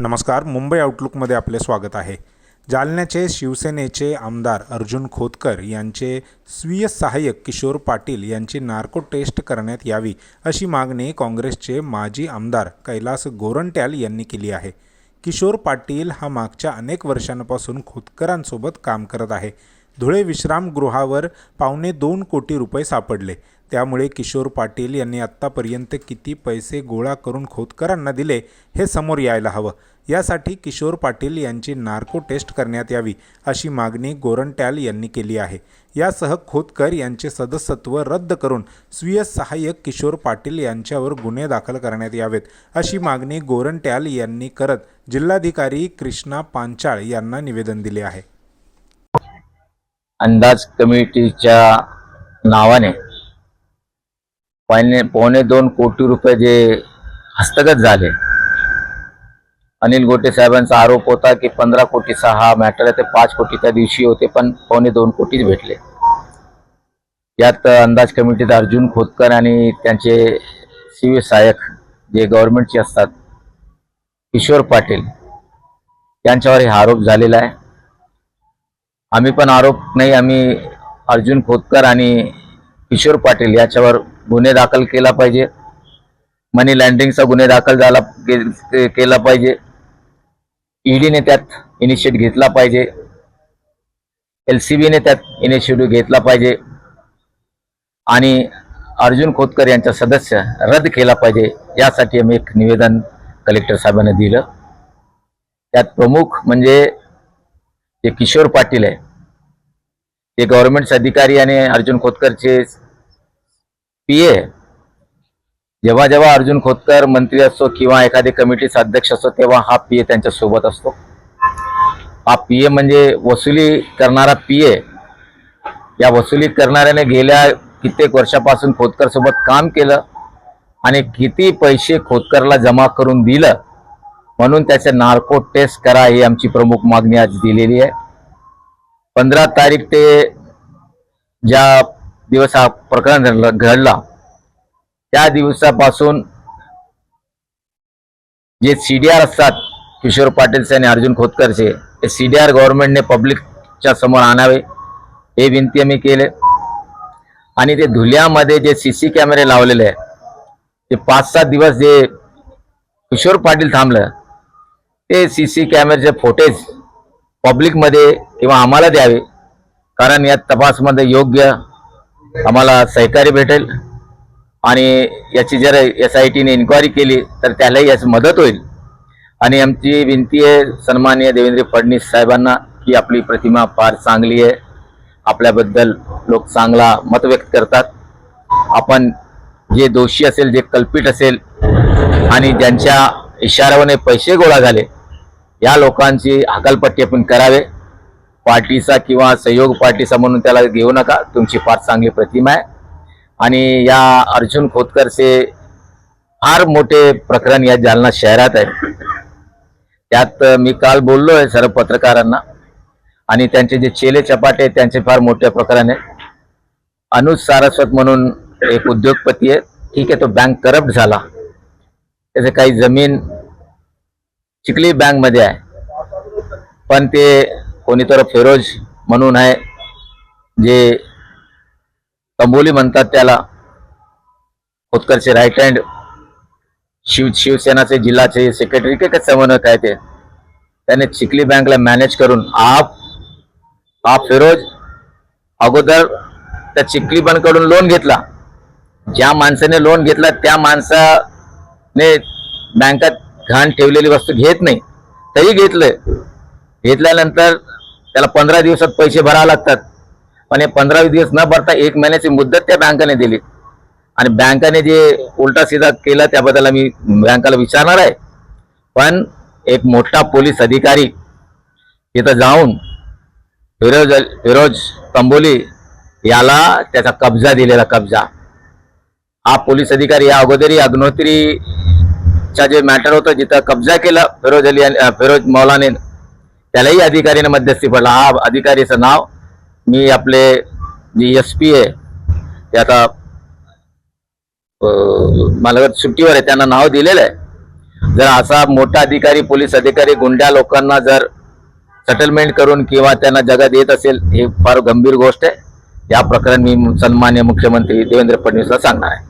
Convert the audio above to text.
नमस्कार मुंबई आउटलुकमध्ये आपले स्वागत आहे. जालन्याचे शिवसेनेचे आमदार अर्जुन खोतकर यांचे स्वीय सहाय्यक किशोर पाटील यांची नार्को टेस्ट करण्यात यावी अशी मागणी काँग्रेसचे माजी आमदार कैलास गोरंट्याल यांनी केली आहे. किशोर पाटील हा मागच्या अनेक वर्षांपासून खोतकरांसोबत काम करत आहे. धुळे विश्रामगृहावर पावणे दोन कोटी रुपये सापडले. त्यामुळे किशोर पाटील यांनी आत्तापर्यंत किती पैसे गोळा करून खोतकरांना दिले हे समोर यायला हवं. यासाठी किशोर पाटील यांची नार्को टेस्ट करण्यात यावी अशी मागणी गोरंट्याल यांनी केली आहे. यासह खोतकर यांचे सदस्यत्व रद्द करून स्वीय सहाय्यक किशोर पाटील यांच्यावर गुन्हे दाखल करण्यात यावेत अशी मागणी गोरंट्याल यांनी करत जिल्हाधिकारी कृष्णा पांचाळ यांना निवेदन दिले आहे. अंदाज कमिटीच्या नावाने पावणे पावणे दोन कोटी रुपये जे हस्तगत झाले. अनिल गोटे साहेबांचा आरोप होता की पंधरा कोटीचा हा मॅटर आहे ते पाच कोटी त्या दिवशी होते पण पावणे दोन कोटीच भेटले. यात अंदाज कमिटीत अर्जुन खोतकर आणि त्यांचे सिव्हिल सहाय्यक जे गव्हर्नमेंटचे असतात किशोर पाटील यांच्यावर हा आरोप झालेला आहे. आम्ही पण आरोप नाही आम्ही अर्जुन खोतकर आणि किशोर पाटील याच्यावर गुन्हे दाखल केला पाहिजे. मनी लँड्रिंगचा गुन्हे दाखल झाला के- केला पाहिजे. ईडीने त्यात इनिशिएट घेतला पाहिजे. एल सी बीने त्यात इनिशिएटिव्ह घेतला पाहिजे. आणि अर्जुन खोतकर यांचा सदस्य रद्द केला पाहिजे. यासाठी आम्ही एक निवेदन कलेक्टर साहेबांना दिलं. त्यात प्रमुख म्हणजे जे किशोर पाटील आहे ते गव्हर्नमेंटचे अधिकारी आणि अर्जुन खोतकरचे पी ए जेव्हा जेव्हा अर्जुन खोतकर मंत्री असतो किंवा एखादी कमिटीचा अध्यक्ष असतो तेव्हा हा पी ए त्यांच्यासोबत असतो. हा पी ए म्हणजे वसुली करणारा पी ए या वसुली करणाऱ्याने गेल्या कित्येक वर्षापासून खोतकर सोबत काम केलं आणि किती पैसे खोतकरला जमा करून दिलं म्हणून त्याचे नार्को टेस्ट करा ही आमची प्रमुख मागणी आज दिलेली आहे. पंधरा तारीख ते ज्या दिवस हा प्रकरण घडला त्या दिवसापासून जे सी डी आर असतात किशोर पाटीलचे आणि अर्जुन खोतकरचे ते सी डी आर गव्हर्नमेंटने पब्लिकच्या समोर आणावे हे विनंती आम्ही केले. आणि ते धुल्यामध्ये जे सी सी कॅमेरे लावलेले आहे ते पाच सात दिवस जे किशोर पाटील थांबलं ते सी सी कॅमेऱ्याचे फोटेज पब्लिकमध्ये किंवा आम्हाला द्यावे कारण या तपासमध्ये योग्य आम्हाला सहकार्य भेटेल आणि याची जर एस आय टीने इन्क्वायरी केली तर त्यालाही याची मदत होईल. आणि आमची विनंती आहे सन्माननीय देवेंद्र फडणवीस साहेबांना की आपली प्रतिमा फार चांगली आहे. आपल्याबद्दल लोक चांगला मत व्यक्त करतात. आपण जे दोषी असेल जे कल्पित असेल आणि ज्यांच्या इशाऱ्याने पैसे गोळा झाले या लोकांची हकालपट्टी आपण करावे. पार्टीचा किंवा सहयोग पार्टीचा म्हणून त्याला घेऊ नका. तुमची फार चांगली प्रतिमा आहे. आणि या अर्जुन खोतकरचे फार मोठे प्रकरण या जालना शहरात आहे. त्यात मी काल बोललो आहे सर्व पत्रकारांना. आणि त्यांचे जे चेले चपाटे आहेत त्यांचे फार मोठे प्रकरण आहे. अनुज सारस्वत म्हणून एक उद्योगपती आहे ठीक आहे तो बँक करप्ट झाला. त्याचे काही जमीन चिखली बँकमध्ये आहे. पण ते कोणीतर फिरोज म्हणून आहे जे तंबोली म्हणतात त्याला. खोतकरचे राईट हँड शिव शिवसेनाचे जिल्हाचे सेक्रेटरी काय काय समन्वयक आहे ते. त्याने चिखली बँकला मॅनेज करून आप हा फिरोज अगोदर त्या चिखली बँककडून लोन घेतला. ज्या माणसाने लोन घेतला त्या माणसाने बँकात घाण ठेवलेली वस्तू घेत नाही. तरी घेतलंय. घेतल्यानंतर त्याला पंधरा दिवसात पैसे भरावे लागतात. पण हे पंधरा दिवस न भरता एक महिन्याची मुदत त्या बँकेने दिली. आणि बँकेने जे उलटा सीधा केला त्याबद्दल आम्ही बँकाला विचारणार आहे. पण एक मोठा पोलीस अधिकारी तिथं जाऊन फिरोज फिरोज तंबोली याला त्याचा कब्जा दिलेला कब्जा. हा पोलीस अधिकारी या अगोदरही अग्नोत्रीचा जे मॅटर होतं जिथं कब्जा केला फिरोज अली फिरोज मौलाने त्यालाही अधिकारीने मध्यस्थी पडला. हा अधिकारीचं नाव मी आपले जे एस पी आहे ते आता अं, मला सुट्टीवर आहे त्यांना नाव दिलेलं आहे. जर असा मोठा अधिकारी पोलीस अधिकारी गुंड्या लोकांना जर सेटलमेंट करून किंवा त्यांना जगा देत असेल हे फार गंभीर गोष्ट आहे. या प्रकरण मी सन्मान्य मुख्यमंत्री देवेंद्र फडणवीसला सांगणार आहे.